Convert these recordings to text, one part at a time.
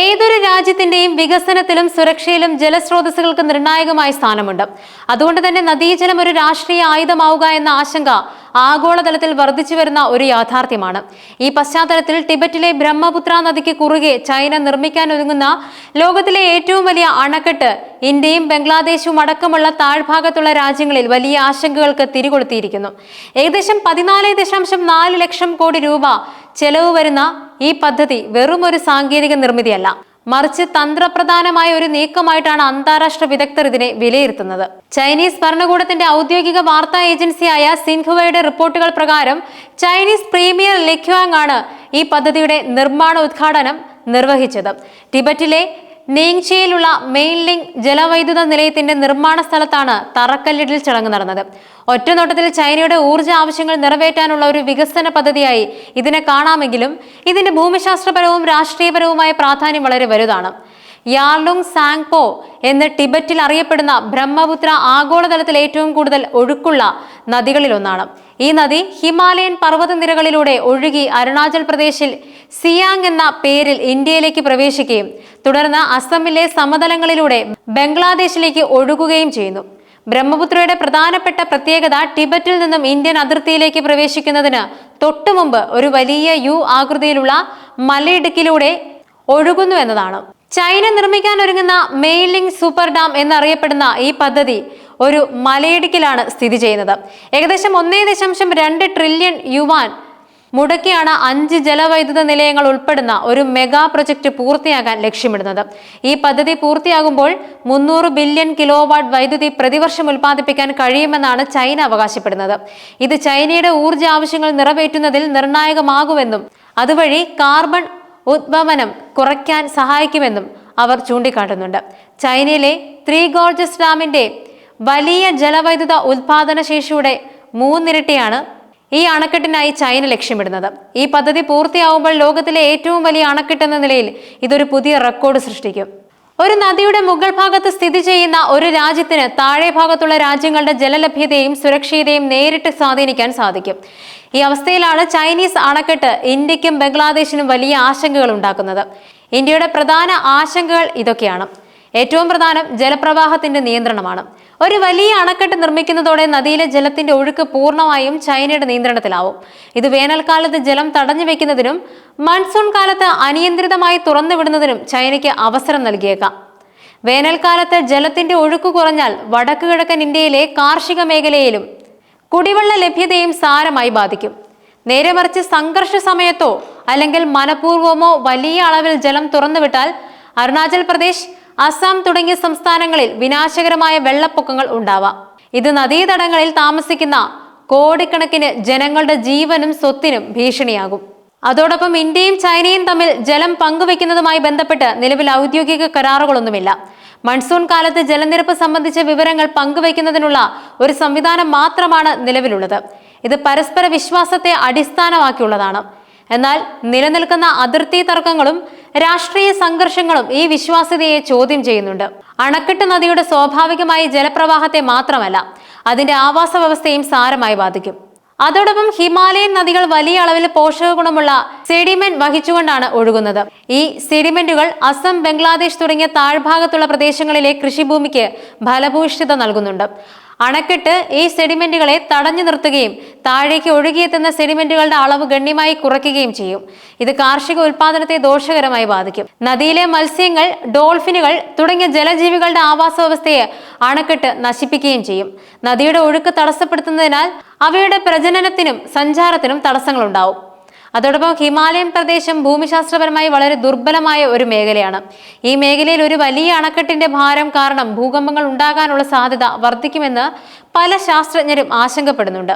ഏതൊരു രാജ്യത്തിന്റെയും വികസനത്തിലും സുരക്ഷയിലും ജലസ്രോതസ്സുകൾക്ക് നിർണായകമായ സ്ഥാനമുണ്ട്. അതുകൊണ്ട് തന്നെ നദീജലം ഒരു രാഷ്ട്രീയ ആയുധമാവുക എന്ന ആശങ്ക ആഗോളതലത്തിൽ വർദ്ധിച്ചു വരുന്ന ഒരു യാഥാർത്ഥ്യമാണ്. ഈ പശ്ചാത്തലത്തിൽ ടിബറ്റിലെ ബ്രഹ്മപുത്ര നദിക്ക് കുറുകെ ചൈന നിർമ്മിക്കാൻ ഒരുങ്ങുന്ന ലോകത്തിലെ ഏറ്റവും വലിയ അണക്കെട്ട് ഇന്ത്യയും ബംഗ്ലാദേശും അടക്കമുള്ള താഴ്ഭാഗത്തുള്ള രാജ്യങ്ങളിൽ വലിയ ആശങ്കകൾക്ക് തിരികൊളുത്തിയിരിക്കുന്നു. ഏകദേശം പതിനാല് ദശാംശം നാല് ലക്ഷം കോടി രൂപ ചെലവ് വരുന്ന ഈ പദ്ധതി വെറും ഒരു സാങ്കേതിക നിർമ്മിതിയല്ല. മറിച്ച് തന്ത്രപ്രധാനമായ ഒരു നീക്കമായിട്ടാണ് അന്താരാഷ്ട്ര വിദഗ്ധർ ഇതിനെ വിലയിരുത്തുന്നത്. ചൈനീസ് ഭരണകൂടത്തിന്റെ ഔദ്യോഗിക വാർത്താ ഏജൻസിയായ സിൻഹുവയുടെ റിപ്പോർട്ടുകൾ പ്രകാരം ചൈനീസ് പ്രീമിയർ ലെക്വാങ് ആണ് ഈ പദ്ധതിയുടെ നിർമ്മാണ ഉദ്ഘാടനം നിർവഹിച്ചത്. ടിബറ്റിലെ നെയ്ങ്ചിയിലുള്ള മെയിൻലിങ് ജലവൈദ്യുത നിലയത്തിന്റെ നിർമ്മാണ സ്ഥലത്താണ് തറക്കല്ലിടൽ ചടങ്ങ് നടന്നത്. ഒറ്റനോട്ടത്തിൽ ചൈനയുടെ ഊർജ ആവശ്യങ്ങൾ നിറവേറ്റാനുള്ള ഒരു വികസന പദ്ധതിയായി ഇതിനെ കാണാമെങ്കിലും ഇതിന്റെ ഭൂമിശാസ്ത്രപരവും രാഷ്ട്രീയപരവുമായ പ്രാധാന്യം വളരെ വലുതാണ്. യാർലുങ് സാങ്പോ എന്ന് ടിബറ്റിൽ അറിയപ്പെടുന്ന ബ്രഹ്മപുത്ര ആഗോളതലത്തിൽ ഏറ്റവും കൂടുതൽ ഒഴുക്കുള്ള നദികളിലൊന്നാണ്. ഈ നദി ഹിമാലയൻ പർവതനിരകളിലൂടെ ഒഴുകി അരുണാചൽ പ്രദേശിൽ സിയാങ് എന്ന പേരിൽ ഇന്ത്യയിലേക്ക് പ്രവേശിക്കുകയും തുടർന്ന് അസമിലെ സമതലങ്ങളിലൂടെ ബംഗ്ലാദേശിലേക്ക് ഒഴുകുകയും ചെയ്യുന്നു. ബ്രഹ്മപുത്രയുടെ പ്രധാനപ്പെട്ട പ്രത്യേകത ടിബറ്റിൽ നിന്നും ഇന്ത്യൻ അതിർത്തിയിലേക്ക് പ്രവേശിക്കുന്നതിന് തൊട്ടുമുമ്പ് ഒരു വലിയ യു ആകൃതിയിലുള്ള മലയിടുക്കിലൂടെ ഒഴുകുന്നു എന്നതാണ്. ചൈന നിർമ്മിക്കാൻ ഒരുങ്ങുന്ന മെയിലിംഗ് സൂപ്പർ ഡാം എന്നറിയപ്പെടുന്ന ഈ പദ്ധതി ഒരു മലയിടുക്കിലാണ് സ്ഥിതി ചെയ്യുന്നത്. ഏകദേശം ഒന്നേ ദശാംശം രണ്ട് ട്രില്യൺ യുവാൻ മുടക്കിയാണ് അഞ്ച് ജലവൈദ്യുത നിലയങ്ങൾ ഉൾപ്പെടുന്ന ഒരു മെഗാ പ്രൊജക്ട് പൂർത്തിയാക്കാൻ ലക്ഷ്യമിടുന്നത്. ഈ പദ്ധതി പൂർത്തിയാകുമ്പോൾ മുന്നൂറ് ബില്യൺ കിലോ വാട്ട് വൈദ്യുതി പ്രതിവർഷം ഉൽപ്പാദിപ്പിക്കാൻ കഴിയുമെന്നാണ് ചൈന അവകാശപ്പെടുന്നത്. ഇത് ചൈനയുടെ ഊർജ ആവശ്യങ്ങൾ നിറവേറ്റുന്നതിൽ നിർണായകമാകുമെന്നും അതുവഴി കാർബൺ ഉദ്വമനം കുറയ്ക്കാൻ സഹായിക്കുമെന്നും അവർ ചൂണ്ടിക്കാട്ടുന്നുണ്ട്. ചൈനയിലെ ത്രീ ഗോർജസ് ഡാമിന്റെ വലിയ ജലവൈദ്യുത ഉത്പാദന ശേഷിയുടെ മൂന്നിരട്ടിയാണ് ഈ അണക്കെട്ടിനായി ചൈന ലക്ഷ്യമിടുന്നത്. ഈ പദ്ധതി പൂർത്തിയാവുമ്പോൾ ലോകത്തിലെ ഏറ്റവും വലിയ അണക്കെട്ട് എന്ന നിലയിൽ ഇതൊരു പുതിയ റെക്കോർഡ് സൃഷ്ടിക്കും. ഒരു നദിയുടെ മുകൾ ഭാഗത്ത് സ്ഥിതി ചെയ്യുന്ന ഒരു രാജ്യത്തിന് താഴെ ഭാഗത്തുള്ള രാജ്യങ്ങളുടെ ജലലഭ്യതയും സുരക്ഷയെയും നേരിട്ട് സ്വാധീനിക്കാൻ സാധിക്കും. ഈ അവസ്ഥയിലാണ് ചൈനീസ് അണക്കെട്ട് ഇന്ത്യക്കും ബംഗ്ലാദേശിനും വലിയ ആശങ്കകൾ ഉണ്ടാക്കുന്നത്. ഇന്ത്യയുടെ പ്രധാന ആശങ്കകൾ ഇതൊക്കെയാണ്. ഏറ്റവും പ്രധാനം ജലപ്രവാഹത്തിന്റെ നിയന്ത്രണമാണ്. ഒരു വലിയ അണക്കെട്ട് നിർമ്മിക്കുന്നതോടെ നദിയിലെ ജലത്തിന്റെ ഒഴുക്ക് പൂർണമായും ചൈനയുടെ നിയന്ത്രണത്തിലാവും. ഇത് വേനൽക്കാലത്ത് ജലം തടഞ്ഞു വെക്കുന്നതിനും മൺസൂൺ കാലത്ത് അനിയന്ത്രിതമായി തുറന്നുവിടുന്നതിനും ചൈനയ്ക്ക് അവസരം നൽകിയേക്കാം. വേനൽക്കാലത്ത് ജലത്തിന്റെ ഒഴുക്ക് കുറഞ്ഞാൽ വടക്കു കിഴക്കൻ ഇന്ത്യയിലെ കാർഷിക മേഖലയിലും കുടിവെള്ള ലഭ്യതയും സാരമായി ബാധിക്കും. നേരെ മറിച്ച് സംഘർഷ സമയത്തോ അല്ലെങ്കിൽ മനഃപൂർവമോ വലിയ അളവിൽ ജലം തുറന്നുവിട്ടാൽ അരുണാചൽ പ്രദേശ് അസം തുടങ്ങിയ സംസ്ഥാനങ്ങളിൽ വിനാശകരമായ വെള്ളപ്പൊക്കങ്ങൾ ഉണ്ടാവാം. ഇത് നദീതടങ്ങളിൽ താമസിക്കുന്ന കോടിക്കണക്കിന് ജനങ്ങളുടെ ജീവനും സ്വത്തിനും ഭീഷണിയാകും. അതോടൊപ്പം ഇന്ത്യയും ചൈനയും തമ്മിൽ ജലം പങ്കുവെക്കുന്നതുമായി ബന്ധപ്പെട്ട് നിലവിൽ ഔദ്യോഗിക കരാറുകളൊന്നുമില്ല. മൺസൂൺ കാലത്ത് ജലനിരപ്പ് സംബന്ധിച്ച വിവരങ്ങൾ പങ്കുവയ്ക്കുന്നതിനുള്ള ഒരു സംവിധാനം മാത്രമാണ് നിലവിലുള്ളത്. ഇത് പരസ്പര വിശ്വാസത്തെ അടിസ്ഥാനമാക്കിയുള്ളതാണ്. എന്നാൽ നിലനിൽക്കുന്ന അതിർത്തി തർക്കങ്ങളും രാഷ്ട്രീയ സംഘർഷങ്ങളും ഈ വിശ്വാസ്യതയെ ചോദ്യം ചെയ്യുന്നുണ്ട്. അണക്കെട്ട് നദിയുടെ സ്വാഭാവികമായ ജലപ്രവാഹത്തെ മാത്രമല്ല അതിന്റെ ആവാസ വ്യവസ്ഥയും സാരമായി ബാധിക്കും. അതോടൊപ്പം ഹിമാലയൻ നദികൾ വലിയ അളവിൽ പോഷക ഗുണമുള്ള സെഡിമെന്റ് വഹിച്ചുകൊണ്ടാണ് ഒഴുകുന്നത്. ഈ സെഡിമെന്റുകൾ അസം ബംഗ്ലാദേശ് തുടങ്ങിയ താഴ്ഭാഗത്തുള്ള പ്രദേശങ്ങളിലെ കൃഷിഭൂമിക്ക് ഫലഭൂയിഷ്ഠത നൽകുന്നുണ്ട്. അണക്കെട്ട് ഈ സെഡിമെന്റുകളെ തടഞ്ഞു നിർത്തുകയും താഴേക്ക് ഒഴുകിയെത്തുന്ന സെഡിമെന്റുകളുടെ അളവ് ഗണ്യമായി കുറയ്ക്കുകയും ചെയ്യും. ഇത് കാർഷിക ഉൽപാദനത്തെ ദോഷകരമായി ബാധിക്കും. നദിയിലെ മത്സ്യങ്ങൾ ഡോൾഫിനുകൾ തുടങ്ങിയ ജലജീവികളുടെ ആവാസ വ്യവസ്ഥയെ അണക്കെട്ട് നശിപ്പിക്കുകയും ചെയ്യും. നദിയുടെ ഒഴുക്ക് തടസ്സപ്പെടുത്തുന്നതിനാൽ അവയുടെ പ്രജനനത്തിനും സഞ്ചാരത്തിനും തടസ്സങ്ങളുണ്ടാവും. അതോടൊപ്പം ഹിമാലയൻ പ്രദേശം ഭൂമിശാസ്ത്രപരമായി വളരെ ദുർബലമായ ഒരു മേഖലയാണ്. ഈ മേഖലയിൽ ഒരു വലിയ അണക്കെട്ടിന്റെ ഭാരം കാരണം ഭൂകമ്പങ്ങൾ ഉണ്ടാകാനുള്ള സാധ്യത വർദ്ധിക്കുമെന്ന് പല ശാസ്ത്രജ്ഞരും ആശങ്കപ്പെടുന്നുണ്ട്.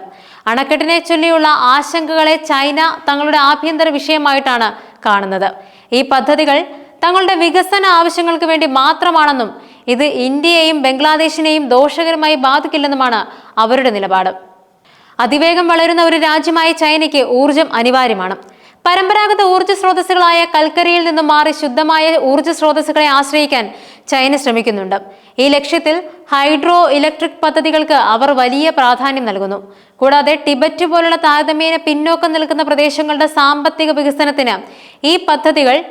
അണക്കെട്ടിനെ ചൊല്ലിയുള്ള ആശങ്കകളെ ചൈന തങ്ങളുടെ ആഭ്യന്തര വിഷയമായിട്ടാണ് കാണുന്നത്. ഈ പദ്ധതികൾ തങ്ങളുടെ വികസന ആവശ്യങ്ങൾക്ക് വേണ്ടി മാത്രമാണെന്നും ഇത് ഇന്ത്യയെയും ബംഗ്ലാദേശിനെയും ദോഷകരമായി ബാധിക്കില്ലെന്നുമാണ് അവരുടെ നിലപാട്. അതിവേഗം വളരുന്ന ഒരു രാജ്യമായ ചൈനയ്ക്ക് ഊർജം അനിവാര്യമാണ്. പരമ്പരാഗത ഊർജ സ്രോതസ്സുകളായ കൽക്കരിയിൽ നിന്നും മാറി ശുദ്ധമായ ഊർജ സ്രോതസ്സുകളെ ആശ്രയിക്കാൻ ചൈന ശ്രമിക്കുന്നുണ്ട്. ഈ ലക്ഷ്യത്തിൽ ഹൈഡ്രോ ഇലക്ട്രിക് പദ്ധതികൾക്ക് അവർ വലിയ പ്രാധാന്യം നൽകുന്നു. കൂടാതെ ടിബറ്റ് പോലുള്ള താരതമ്യേന പിന്നോക്കം നിൽക്കുന്ന പ്രദേശങ്ങളുടെ സാമ്പത്തിക വികസനത്തിന് ഈ പദ്ധതികൾ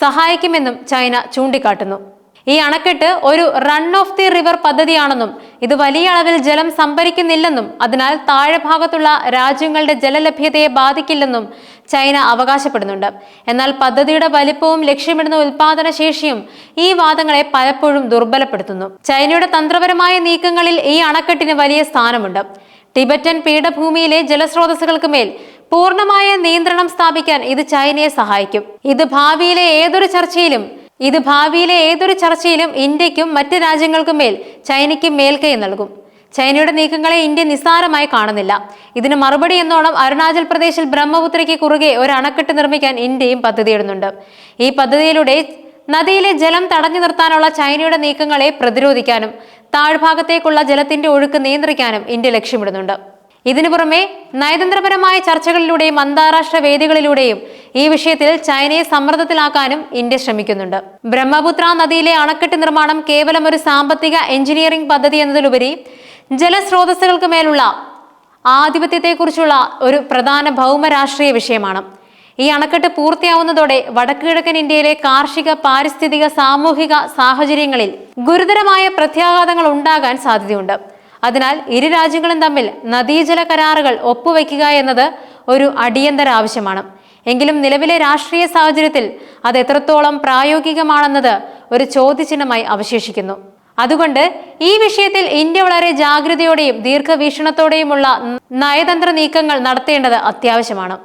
സഹായിക്കുമെന്നും ചൈന ചൂണ്ടിക്കാട്ടുന്നു. ഈ അണക്കെട്ട് ഒരു റൺ ഓഫ് ദി റിവർ പദ്ധതിയാണെന്നും ഇത് വലിയ അളവിൽ ജലം സംഭരിക്കുന്നില്ലെന്നും അതിനാൽ താഴെ ഭാഗത്തുള്ള രാജ്യങ്ങളുടെ ജലലഭ്യതയെ ബാധിക്കില്ലെന്നും ചൈന അവകാശപ്പെടുന്നുണ്ട്. എന്നാൽ പദ്ധതിയുടെ വലിപ്പവും ലക്ഷ്യമിടുന്ന ഉൽപാദന ശേഷിയും ഈ വാദങ്ങളെ പലപ്പോഴും ദുർബലപ്പെടുത്തുന്നു. ചൈനയുടെ തന്ത്രപരമായ നീക്കങ്ങളിൽ ഈ അണക്കെട്ടിന് വലിയ സ്ഥാനമുണ്ട്. ടിബറ്റൻ പീഠഭൂമിയിലെ ജലസ്രോതസ്സുകൾക്ക് മേൽ പൂർണമായ നിയന്ത്രണം സ്ഥാപിക്കാൻ ഇത് ചൈനയെ സഹായിക്കും. ഇത് ഭാവിയിലെ ഏതൊരു ചർച്ചയിലും ഇത് ഭാവിയിലെ ഏതൊരു ചർച്ചയിലും ഇന്ത്യക്കും മറ്റ് രാജ്യങ്ങൾക്കും മേൽ ചൈനയ്ക്ക് മേൽക്കൈ നൽകും. ചൈനയുടെ നീക്കങ്ങളെ ഇന്ത്യ നിസ്സാരമായി കാണുന്നില്ല. ഇതിന് മറുപടി എന്നോണം അരുണാചൽ പ്രദേശിൽ ബ്രഹ്മപുത്രയ്ക്ക് കുറുകെ ഒരു അണക്കെട്ട് നിർമ്മിക്കാൻ ഇന്ത്യയും പദ്ധതിയിടുന്നുണ്ട്. ഈ പദ്ധതിയിലൂടെ നദിയിലെ ജലം തടഞ്ഞു നിർത്താനുള്ള ചൈനയുടെ നീക്കങ്ങളെ പ്രതിരോധിക്കാനും താഴ്ഭാഗത്തേക്കുള്ള ജലത്തിന്റെ ഒഴുക്ക് നിയന്ത്രിക്കാനും ഇന്ത്യ ലക്ഷ്യമിടുന്നുണ്ട്. ഇതിനു പുറമെ നയതന്ത്രപരമായ ചർച്ചകളിലൂടെയും അന്താരാഷ്ട്ര വേദികളിലൂടെയും ഈ വിഷയത്തിൽ ചൈനയെ സമ്മർദ്ദത്തിലാക്കാനും ഇന്ത്യ ശ്രമിക്കുന്നുണ്ട്. ബ്രഹ്മപുത്ര നദിയിലെ അണക്കെട്ട് നിർമ്മാണം കേവലം ഒരു സാമ്പത്തിക എഞ്ചിനീയറിംഗ് പദ്ധതി എന്നതിലുപരി ജലസ്രോതസ്സുകൾക്ക് മേലുള്ള ആധിപത്യത്തെക്കുറിച്ചുള്ള ഒരു പ്രധാന ഭൗമരാഷ്ട്രീയ വിഷയമാണ്. ഈ അണക്കെട്ട് പൂർത്തിയാവുന്നതോടെ വടക്കുകിഴക്കൻ ഇന്ത്യയിലെ കാർഷിക പാരിസ്ഥിതിക സാമൂഹിക സാഹചര്യങ്ങളിൽ ഗുരുതരമായ പ്രത്യാഘാതങ്ങൾ ഉണ്ടാകാൻ സാധ്യതയുണ്ട്. അതിനാൽ ഇരു രാജ്യങ്ങളും തമ്മിൽ നദീജല കരാറുകൾ ഒപ്പുവെക്കുക എന്നത് ഒരു അടിയന്തര ആവശ്യമാണ്. എങ്കിലും നിലവിലെ രാഷ്ട്രീയ സാഹചര്യത്തിൽ അത് എത്രത്തോളം പ്രായോഗികമാണെന്നത് ഒരു ചോദ്യചിഹ്നമായി അവശേഷിക്കുന്നു. അതുകൊണ്ട് ഈ വിഷയത്തിൽ ഇന്ത്യ വളരെ ജാഗ്രതയോടെയും ദീർഘവീക്ഷണത്തോടെയുമുള്ള നയതന്ത്ര നീക്കങ്ങൾ നടത്തേണ്ടത് അത്യാവശ്യമാണ്.